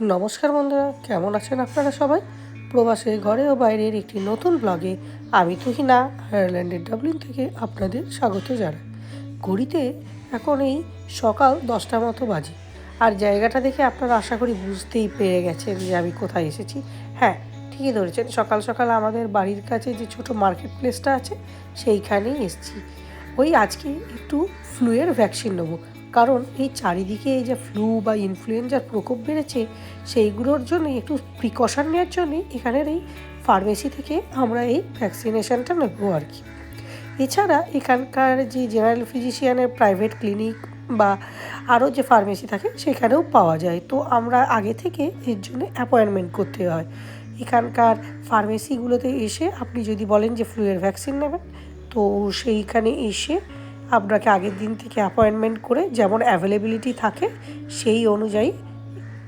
নমস্কার বন্ধুরা, কেমন আছেন আপনারা সবাই? প্রবাসে, ঘরে ও বাইরের একটি নতুন ব্লগে আমি তুহিনা আয়ারল্যান্ডের ডাবলিন থেকে আপনাদের স্বাগত জানাই। ঘড়িতে এখন এই সকাল দশটা মতো বাজে। আর জায়গাটা দেখে আপনারা আশা করি বুঝতেই পেরে গেছেন যে আমি কোথায় এসেছি। হ্যাঁ ঠিকই ধরেছেন, সকাল সকাল আমাদের বাড়ির কাছে যে ছোট মার্কেট প্লেসটা আছে, সেইখানেই এসেছি। ওই আজকে একটু ফ্লুয়ের ভ্যাকসিন নেব। কারণ এই চারিদিকে এই যে ফ্লু বা ইনফ্লুয়েঞ্জার প্রকোপ বেড়েছে, সেইগুলোর জন্য একটু প্রিকশন নেওয়ার জন্যই এখানের এই ফার্মেসি থেকে আমরা এই ভ্যাকসিনেশনটা নেব আর কি। এছাড়া এখানকার যে জেনারেল ফিজিশিয়ানের প্রাইভেট ক্লিনিক বা আরও যে ফার্মেসি থাকে, সেখানেও পাওয়া যায়। তো আমরা আগে থেকে এর জন্য অ্যাপয়েন্টমেন্ট করতে হয়। এখানকার ফার্মেসিগুলোতে এসে আপনি যদি বলেন যে ফ্লুয়ের ভ্যাকসিন নেবেন, তো সেইখানে এসে আপনাকে আগের দিন থেকে অ্যাপয়েন্টমেন্ট করে যেমন অ্যাভেলেবিলিটি থাকে, সেই অনুযায়ী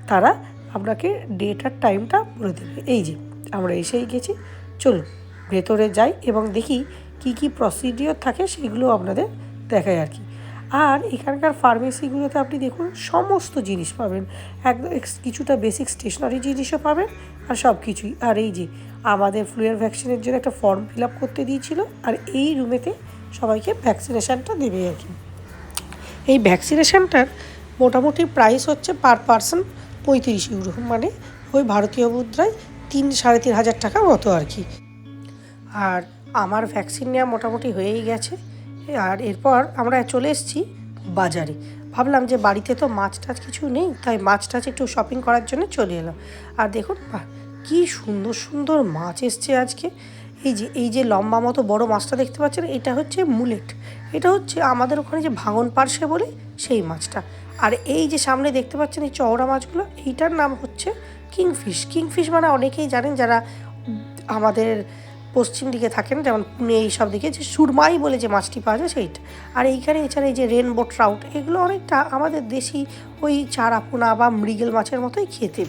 তারা আপনাকে ডেট আর টাইমটা বলে দেবে। এই যে, আমরা এসেই গেছি। চলুন, ভেতরে যাই এবং দেখি কি কি প্রসিডিওর থাকে, সেগুলো আপনাদের দেখায় আর কি। আর এখানকার ফার্মেসিগুলোতে আপনি দেখুন, সমস্ত জিনিস পাবেন। একদম কিছুটা বেসিক স্টেশনারি জিনিসও পাবেন আর সব কিছুই আর এই যে, আমাদের ফ্লুয়ার ভ্যাকসিনের জন্য একটা ফর্ম ফিল আপ করতে দিয়েছিল। আর এই রুমেতে সবাইকে ভ্যাকসিনেশানটা দেবে আর কি। এই ভ্যাকসিনেশনটার মোটামুটি প্রাইস হচ্ছে পার পার্সন পঁয়ত্রিশ ইউরো মানে ওই ভারতীয় মুদ্রায় তিন, সাড়ে তিন হাজার টাকা মতো আর কি। আর আমার ভ্যাকসিন নেওয়া মোটামুটি হয়েই গেছে। আর এরপর আমরা চলে এসেছি বাজারে। ভাবলাম যে বাড়িতে তো মাছ টাছ কিছু নেই, তাই মাছ টাছ একটু শপিং করার জন্য চলে এলাম। আর দেখুন কি সুন্দর সুন্দর মাছ এসছে আজকে। এই যে এই যে লম্বা মতো বড় মাছটা দেখতে পাচ্ছেন, এটা হচ্ছে মুলেট। এটা হচ্ছে আমাদের ওখানে যে ভাঙন পার্শে বলে সেই মাছটা। আর এই যে সামনে দেখতে পাচ্ছেন এই চওড়া মাছগুলো, এইটার নাম হচ্ছে কিংফিশ। কিংফিশ মানে অনেকেই জানেন যারা আমাদের পশ্চিম দিকে থাকেন, যেমন পুনে এই সব দিকে, যে সুরমাই বলে যে মাছটি পাওয়া যায় সেইটা। আর এইখানে এছাড়া এই যে রেনবো ট্রাউট, এগুলো অনেকটা আমাদের দেশি ওই চারাপোনা বা মৃগেল মাছের মতোই খেতে।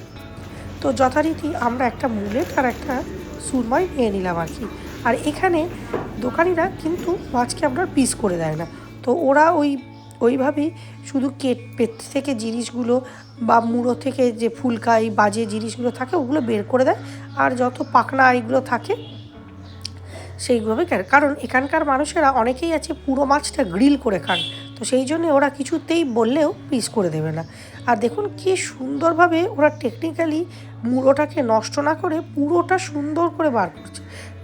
তো যথারীতি আমরা একটা মুলেট আর একটা সুরমাই নিয়ে নিলাম আর কি। আর এখানে দোকানিরা কিন্তু মাছকে আপনার পিস করে দেয় না। তো ওরা ওই, ওইভাবেই শুধু কেট পেট থেকে জিনিসগুলো বা মুড়ো থেকে যে ফুলকাই বাজে জিনিসগুলো থাকে, ওগুলো বের করে দেয়। আর যত পাকনা এইগুলো থাকে, সেইভাবে কারণ এখানকার মানুষেরা অনেকেই আছে পুরো মাছটা গ্রিল করে খান। তো সেই জন্য ওরা কিছুতেই বললেও পিস করে দেবে না। আর দেখুন কি সুন্দরভাবে ওরা টেকনিক্যালি মুড়োটাকে নষ্ট না করে পুরোটা সুন্দর করে বার করছে।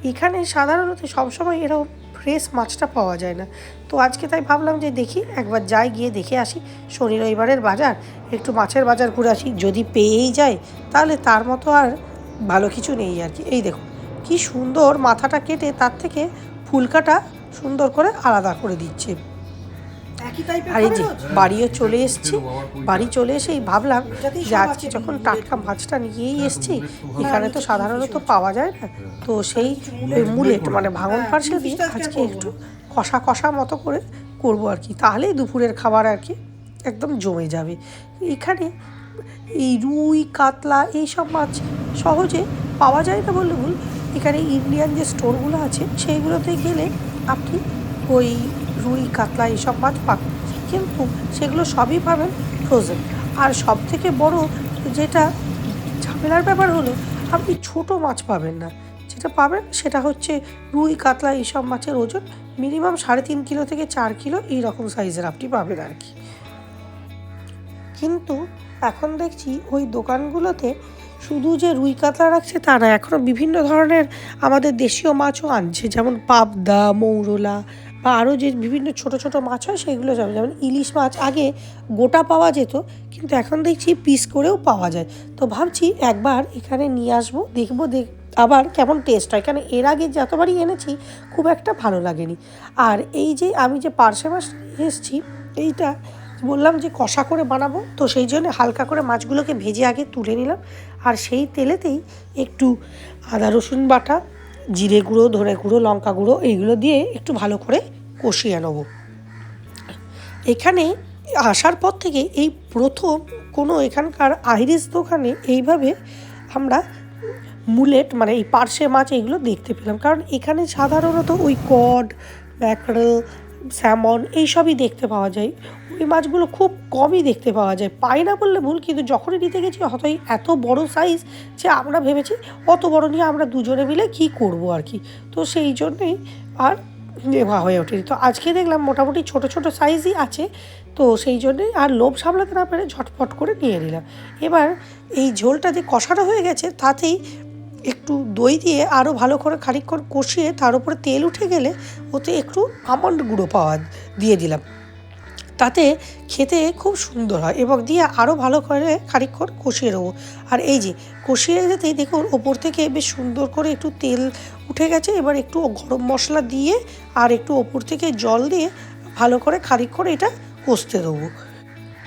এখানে সাধারণত সবসময় এরকম ফ্রেশ মাছটা পাওয়া যায় না। তো আজকে তাই ভাবলাম যে দেখি, একবার যাই গিয়ে দেখে আসি। শনি রবিবারের বাজার, একটু মাছের বাজার ঘুরে আসি। যদি পেয়েই যায় তাহলে তার মতো আর ভালো কিছু নেই আর কি। এই দেখুন, কি সুন্দর মাথাটা কেটে তার থেকে ফুলকাটা সুন্দর করে আলাদা করে দিচ্ছে। আর এই যে বাড়িও চলে এসেছি বাড়ি চলে এসেই ভাবলাম যে আজকে যখন টাটকা মাছটা নিয়েই এসেছি এখানে তো সাধারণত পাওয়া যায় না। তো সেই ওই মুলেট মানে ভাঙন পার্সেল দিয়ে আজকে একটু কষা কষা মতো করে করব আর কি। তাহলেই দুপুরের খাবার আর কি একদম জমে যাবে। এখানে এই রুই কাতলা এইসব মাছ সহজে পাওয়া যায় না বললে ভুল। এখানে ইন্ডিয়ান যে স্টোরগুলো আছে সেইগুলোতে গেলে আপনি ওই রুই, কাতলা এইসব মাছ পাবেন কিন্তু সেগুলো সবই পাবেন ফ্রোজেন আর সব থেকে বড় যেটা ঝামেলার ব্যাপার হলো, আপনি ছোট মাছ পাবেন না। যেটা পাবেন সেটা হচ্ছে রুই, কাতলা এইসব মাছের ওজন মিনিমাম সাড়ে তিন কিলো থেকে চার কিলো এই রকম সাইজের আপনি পাবেন আর কি। কিন্তু এখন দেখছি ওই দোকানগুলোতে শুধু যে রুই, কাতলা রাখছে তা না এখনও বিভিন্ন ধরনের আমাদের দেশীয় মাছও আনছে। যেমন পাবদা, মৌরলা বা আরও যে বিভিন্ন ছোট ছোট মাছ হয়, সেগুলো যাবে। যেমন ইলিশ মাছ আগে গোটা পাওয়া যেত, কিন্তু এখন দেখছি পিস করেও পাওয়া যায়। তো ভাবছি একবার এখানে নিয়ে আসব, দেখব দেখ, আবার কেমন টেস্ট হয়। কেন এর আগে যতবারই এনেছি, খুব একটা ভালো লাগেনি। আর এই যে আমি যে পার্শে মাছ এসেছি, এইটা বললাম যে কষা করে বানাবো, তো সেই জন্য হালকা করে মাছগুলোকে ভেজে আগে তুলে নিলাম। আর সেই তেলেতেই একটু আদা রসুন বাটা, জিরে গুঁড়ো, ধনে গুঁড়ো, লঙ্কা গুঁড়ো, এইগুলো দিয়ে একটু ভালো করে কষিয়ে নেব। এখানে আসার পর থেকে এই প্রথম কোনো এখানকার আইরিশ দোকানে এইভাবে আমরা মুলেট মানে এই পার্শে মাছ এইগুলো দেখতে পেলাম। কারণ এখানে সাধারণত ওই কড, ম্যাকড়েল, স্যামন এইসবই দেখতে পাওয়া যায়। ওই মাছগুলো খুব কমই দেখতে পাওয়া যায়। পাই না বললে ভুল, কিন্তু যখনই নিতে গেছি হয়তোই এত বড় সাইজ যে আমরা ভেবেছি, অত বড় নিয়ে আমরা দুজনে মিলে কি করব আর কি। তো সেই জন্যেই আর নেওয়া হয়ে ওঠেনি। তো আজকে দেখলাম মোটামুটি ছোট ছোট সাইজই আছে। তো সেই জন্যে আর লোভ সামলাতে না পেরে ঝটপট করে নিয়ে নিলাম। এবার এই ঝোলটা যে কষানো হয়ে গেছে, তাতেই একটু দই দিয়ে আরও ভালো করে খানিকক্ষণ কষিয়ে তার উপরে তেল উঠে গেলে ওতে একটু আমন্ড গুঁড়ো পাওয়া দিয়ে দিলাম। তাতে খেতে খুব সুন্দর হয় এবং দিয়ে আরও ভালো করে খানিক্ষণ কষিয়ে নেব। আর এই যে, কষিয়ে যেতেই দেখুন ওপর থেকে বেশ সুন্দর করে একটু তেল উঠে গেছে। এবার একটু গরম মশলা দিয়ে আর একটু ওপর থেকে জল দিয়ে ভালো করে খানিক্ষণ এটা কষতে দেবো।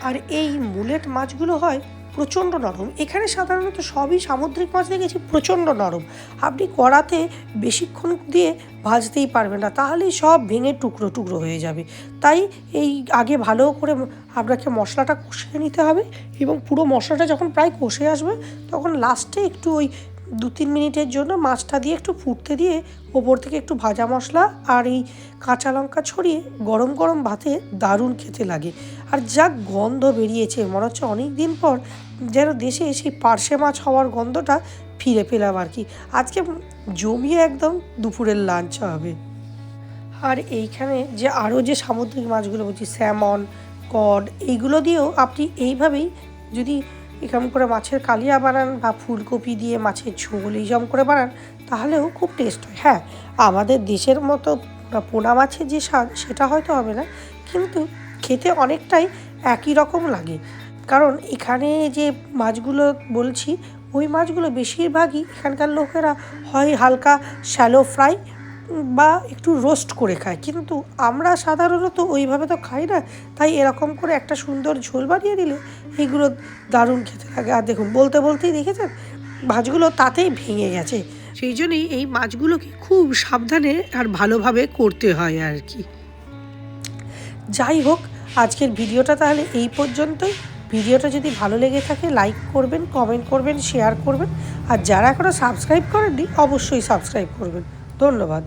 আর এই মুলেট মাছগুলো হয় প্রচণ্ড নরম। এখানে সাধারণত সবই সামুদ্রিক মাছ দেখেছি, প্রচণ্ড নরম। আপনি কড়াতে বেশিক্ষণ দিয়ে ভাজতেই পারবেন না, তাহলেই সব ভেঙে টুকরো টুকরো হয়ে যাবে। তাই এই আগে ভালো করে আপনাকে মশলাটা কষিয়ে নিতে হবে এবং পুরো মশলাটা যখন প্রায় কষে আসবে, তখন লাস্টে একটু ওই দু তিন মিনিটের জন্য মাছটা দিয়ে একটু ফুটতে দিয়ে ওপর থেকে একটু ভাজা মশলা আর এই কাঁচা লঙ্কা ছড়িয়ে গরম গরম ভাতে দারুণ খেতে লাগে। আর যা গন্ধ বেরিয়েছে, মনে হচ্ছে অনেক দিন পর যেন দেশে সেই পার্শে মাছ হওয়ার গন্ধটা ফিরে পেলাম আর কি। আজকে জমিয়ে একদম দুপুরের লাঞ্চ হবে। আর এইখানে যে আরও যে সামুদ্রিক মাছগুলো বলছি স্যামন কড এইগুলো দিয়েও আপনি এইভাবেই যদি এরকম করে মাছের কালিয়া বানান বা ফুলকপি দিয়ে মাছের ঝোল এইসব করে বানান, তাহলেও খুব টেস্ট হয়। হ্যাঁ আমাদের দেশের মতো পোনা মাছের যে স্বাদ, সেটা হয়তো হবে না, কিন্তু খেতে অনেকটাই একই রকম লাগে। কারণ এখানে যে মাছগুলো বলছি, ওই মাছগুলো বেশিরভাগই এখানকার লোকেরা হয় হালকা শ্যালো ফ্রাই বা একটু রোস্ট করে খায়। কিন্তু আমরা সাধারণত ওইভাবে তো খাই না। তাই এরকম করে একটা সুন্দর ঝোল বানিয়ে দিলে এইগুলো দারুণ খেতে লাগে। আর দেখুন, বলতে বলতেই দেখেছেন মাছগুলো তাতেই ভেঙে গেছে। সেই জন্যই এই মাছগুলোকে খুব সাবধানে আর ভালোভাবে করতে হয় আর কি। যাই হোক, আজকের ভিডিওটা তাহলে এই পর্যন্তই। ভিডিওটা যদি ভালো লেগে থাকে লাইক করবেন কমেন্ট করবেন শেয়ার করবেন। আর যারা এখনও সাবস্ক্রাইব করেননি, অবশ্যই সাবস্ক্রাইব করবেন। ধন্যবাদ।